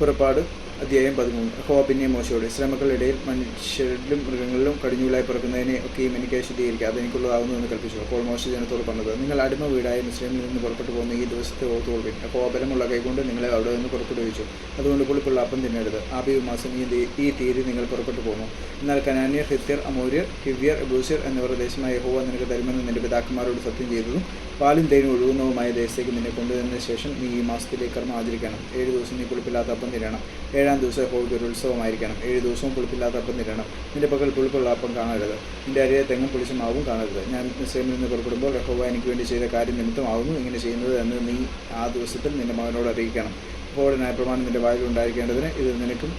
പുറപ്പാട്. അധ്യായം പതിമൂന്ന്. ഹോ പിന്നെ മോശയോട് ഇസ്ലാമക്കളുടെ ഇടയിൽ മനുഷ്യരിലും മൃഗങ്ങളിലും കടിഞ്ഞൂലായി പിറക്കുന്നതിനെ ഒക്കെയും എനിക്ക് വിശദീകരിക്കുക അതെനിക്കുള്ളതാകുന്നു എന്ന് കൽപ്പിച്ചു. അപ്പോൾ മോശ ജനത്തോട് പറഞ്ഞത് നിങ്ങൾ അടിമ വീടായ മുസ്ലിമിൽ നിന്ന് പുറപ്പെട്ടു പോകുന്ന ഈ ദിവസത്തെ ഓർത്തുകൊള്ളുവിൻ. അപ്പോൾ ബലമുള്ള കൈകൊണ്ട് നിങ്ങളെ അവിടെ നിന്ന് പുറപ്പെട്ടു വെച്ചു അതുകൊണ്ട് പുളിപ്പുള്ള അപ്പം തിന്നരുത്. ആബിയു മാസം ഈ ഈ തീയതി നിങ്ങൾ പുറപ്പെട്ടു പോകുന്നു. എന്നാൽ കനാനിയർ ഹിത്യർ അമൂര്യർ ഹിവ്യർ ബൂസിർ എന്നിവർ ദേശമായ ഹോവ നിനക്ക് തരുമെന്ന് നിന്റെ പിതാക്കന്മാരോട് സത്യം ചെയ്തതും പാലും തേനും ഒഴുകുന്നതുമായ ദേശത്തേക്ക് നിന്നെ കൊണ്ടുവന്നതിന് ശേഷം നീ ഈ മാസത്തിലേക്ക് കർമ്മം ആചരിക്കണം. ഏഴ് ദിവസം നീ പുളിപ്പില്ലാത്ത അപ്പം തിന്നണം. ഏഴാം ദിവസം എപ്പോഴും ഒരു ഉത്സവമായിരിക്കണം ഏഴ് ദിവസവും പുളിപ്പില്ലാത്ത അപ്പം നിരണം. നിന്റെ പകൽ പുളിപ്പുള്ള അപ്പം കാണരുത്. നിന്റെ അരിയെ തെങ്ങും പുളിച്ച മാവും കാണരുത്. ഞാൻ സേമിൽ നിന്ന് പുറപ്പെടുമ്പോൾ യഹോവ എനിക്ക് വേണ്ടി ചെയ്ത കാര്യം നിമിത്തമാവുന്നു ഇങ്ങനെ ചെയ്യുന്നത് എന്ന് നീ ആ ദിവസത്തിൽ നിന്റെ മകനോട് അറിയിക്കണം. അപ്പോൾ ന്യായപ്രമാണം നിന്റെ വായിൽ ഉണ്ടായിരിക്കേണ്ടതിന് ഇത് നിനക്കും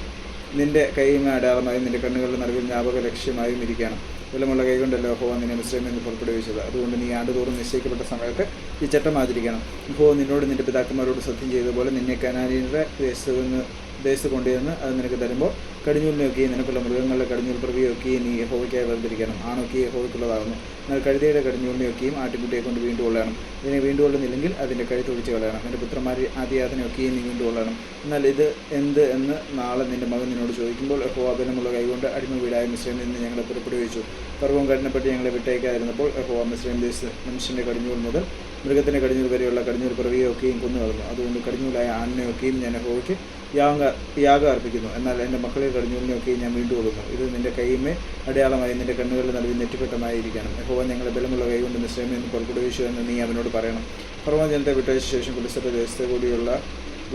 നിന്റെ കൈമ അടയാളമായും നിന്റെ കണ്ണുകളുടെ നടുവിൽ ജ്ഞാപക ലക്ഷ്യമായും ഇരിക്കണം. ബലമുള്ള കൈകൊണ്ടല്ലോ ഹോവ നിന്നെ മിശ്രമിൽ നിന്ന് പുറപ്പെടുവിച്ചത്. അതുകൊണ്ട് നീ ആണ്ടുതോറും നിശ്ചയിക്കപ്പെട്ട സമയത്ത് ഈ ചട്ടം ആചരിക്കണം. ഹോ നിന്നോട് നിന്റെ പിതാക്കന്മാരോട് സത്യം ചെയ്തതുപോലെ നിന്നെ കനാലിയുടെ ദേശത്ത് നിന്ന് ദേശത്ത് കൊണ്ടുവന്ന് അത് നിനക്ക് തരുമ്പോൾ കടിഞ്ഞൂലിനൊക്കെ നിനക്കുള്ള മൃഗങ്ങളുടെ കടിഞ്ഞൂൽ പ്രവിയൊക്കെ നീ യഹോവയ്ക്കായി വേർതിരിക്കണം ആണൊക്കെ യഹോവയ്ക്കുള്ളതാകുന്നു. എന്നാൽ കഴുതയുടെ കടിഞ്ഞൂലിനെയൊക്കെയും ആട്ടിൻകുട്ടിയെ കൊണ്ട് വീണ്ടും കൊള്ളണം. ഇതിനെ വീണ്ടും കൊള്ളുന്നില്ലെങ്കിൽ അതിന്റെ കഴുത്ത് ഒഴിച്ച് കളയണം. എന്റെ പുത്രന്മാർ ആദ്യാതിനെയൊക്കെയും നീ വീണ്ടും കൊള്ളണം. എന്നാൽ ഇത് എന്ത് എന്ന് നാളെ നിന്റെ മകൻ നിന്നോട് ചോദിക്കുമ്പോൾ യഹോവ ബലമുള്ള കൈകൊണ്ട് അടിമ വീടായ മിശ്രമിൽ നിന്ന് ഞങ്ങളെ പുറപ്പെടുവിച്ചു. പർവം കഠിനപ്പെട്ട് ഞങ്ങളെ വിട്ടേക്കായിരുന്നപ്പോൾ യഹോവ മിശ്രം ദേശ മനുഷ്യന്റെ കടിഞ്ഞൂൽ മുതൽ മൃഗത്തിന്റെ കടിഞ്ഞൂൽ വരെയുള്ള കടിഞ്ഞൂൽ പിറവിയൊക്കെയും കൊന്നു കളഞ്ഞു. അതുകൊണ്ട് കടിഞ്ഞൂലായ ആണിനെയൊക്കെയും ഞാൻ യഹോവയ്ക്ക് യാഗ യാഗം അർപ്പിക്കുന്നു. എന്നാൽ എന്റെ മക്കളെ കടിഞ്ഞൂലിനെയൊക്കെയും ഞാൻ വീണ്ടും കൊടുക്കുന്നു ഇത് നിന്റെ കൈമേ അടയാളമായി നിന്റെ കണ്ണുകളുടെ നടുവിൽ നെറ്റിപ്പെട്ടമായിരിക്കണം. യഹോവ ഞങ്ങളെ ബലമുള്ള കൈകൊണ്ട് മിശ്രമിൽ എന്ന് പുറപ്പെടുവിച്ചു എന്ന് നീ അവനോട് പറയണം. പർവം ജനത്തെ വിട്ടയച്ച ശേഷം കുടിസത്തെ ദേശത്തെ കൂടിയുള്ള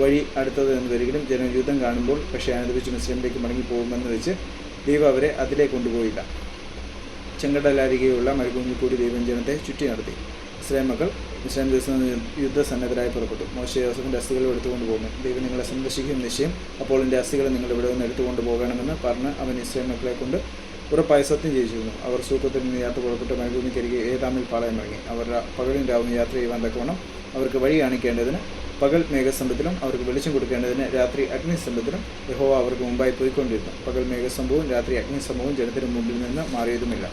വഴി അടുത്തത് എന്ന് വരികിലും ജനം യുദ്ധം കാണുമ്പോൾ പക്ഷേ അനുദപിച്ച് മുസ്ലിമിലേക്ക് മടങ്ങി പോകുമെന്ന് വെച്ച് ദൈവം അവരെ അതിലേക്ക് കൊണ്ടുപോയില്ല. ചെങ്കടലരികെയുള്ള മരുഭൂമിയിൽ കൂടി ദൈവം ജനത്തെ ചുറ്റി നടത്തി. ഇസ്രായേൽ മക്കൾ ഇസ്ലാം ദിവസം യുദ്ധസന്നദ്ധരായി പുറപ്പെട്ടു. മോശ യോസഫിന്റെ അസ്ഥികൾ എടുത്തുകൊണ്ട് പോകുന്നു. ദൈവം നിങ്ങളെ സന്ദർശിക്കും നിശ്ചയം അപ്പോൾ എന്റെ അസ്ഥികൾ നിങ്ങൾ ഇവിടെ നിന്ന് എടുത്തുകൊണ്ട് പോകണമെന്ന് പറഞ്ഞ് അവൻ ഇസ്രായേൽ മക്കളെ കൊണ്ട് ഉറപ്പായി സത്യം ചെയ്യിച്ചിരുന്നു. അവർ സൂക്കത്തിൽ നിന്ന് യാത്ര പുറപ്പെട്ട് മരുഭൂമിക്കരികെ ഏതാമിൽ പാളയം ഇറങ്ങി. അവർ പകലും രാവും യാത്ര ചെയ്യുവാൻ തക്കവണ്ണം അവർക്ക് വഴി കാണിക്കേണ്ടതിന് പകൽ മേഘസ്തംഭത്തിലും അവർക്ക് വെളിച്ചം കൊടുക്കേണ്ടതിന് രാത്രി അഗ്നിസ്തംഭത്തിലും യഹോവ അവർക്ക് മുമ്പായി പോയിക്കൊണ്ടിരുന്നു. പകൽ മേഘസ്തംഭവും രാത്രി അഗ്നിസ്തംഭവും ജനത്തിന് മുമ്പിൽ നിന്ന് മാറിയതുമില്ല.